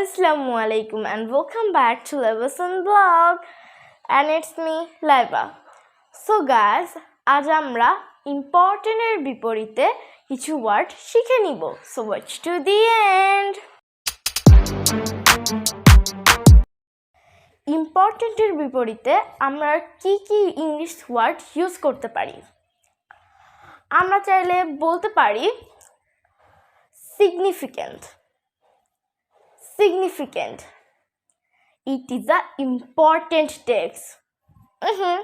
Assalamu alaikum and welcome back to Leveson Blog. And it's me Laiba. So guys, আজ আমরা ইম্পর্টেন্টের বিপরীতে কিছু ওয়ার্ড শিখে নিব। So watch to the end ইম্পর্টেন্টের বিপরীতে আমরা কি কি ইংলিশ ওয়ার্ড ইউজ করতে পারি? আমরা চাইলে বলতে পারি significant. Significant it is a important text Mhm.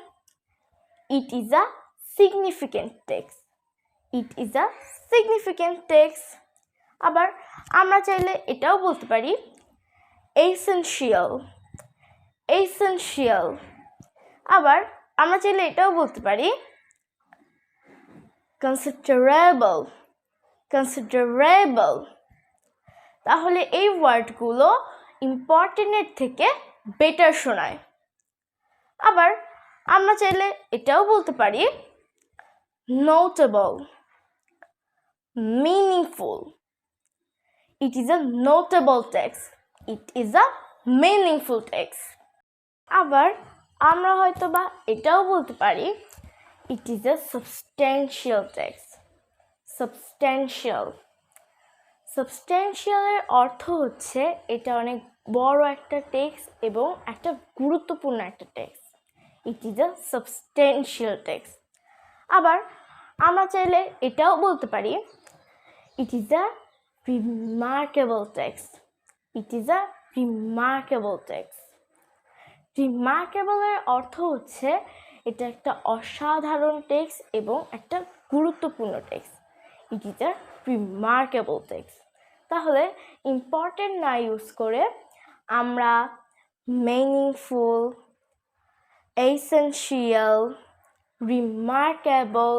it is a significant text it is a significant text আবার আমরা চাইলে এটাও বলতে পারি essential essential আবার আমরা চাইলে এটাও বলতে পারি considerable considerable তাহলে এই ওয়ার্ডগুলো ইম্পর্টেন্টের থেকে বেটার শোনায়। আবার আমরা চাইলে এটাও বলতে পারি notable meaningful it is a notable text it is a meaningful text আবার আমরা হয়তো বা এটাও বলতে পারি it is a substantial text substantial সাবস্ট্যান্সিয়ালের অর্থ হচ্ছে এটা অনেক বড় একটা টেক্স এবং একটা গুরুত্বপূর্ণ একটা text it is a substantial text আবার আমরা চাইলে এটাও বলতে পারি it is a remarkable text it is a remarkable text রিমার্কেবলের অর্থ হচ্ছে এটা একটা অসাধারণ টেক্স এবং একটা গুরুত্বপূর্ণ text it is a remarkable text তাহলে ইম্পর্টেন্ট না ইউজ করে আমরা মিনিংফুল এসেন্সিয়াল রিমার্কেবল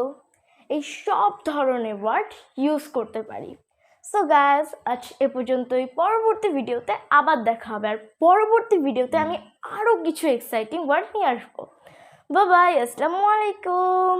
এই সব ধরনের ওয়ার্ড ইউজ করতে পারি। সো গ্যাস আজ এ পর্যন্তই। পরবর্তী ভিডিওতে আবার দেখা হবে। আর পরবর্তী ভিডিওতে আমি আরও কিছু এক্সাইটিং ওয়ার্ড নিয়ে আসব। বাবাই আসসালামু আলাইকুম।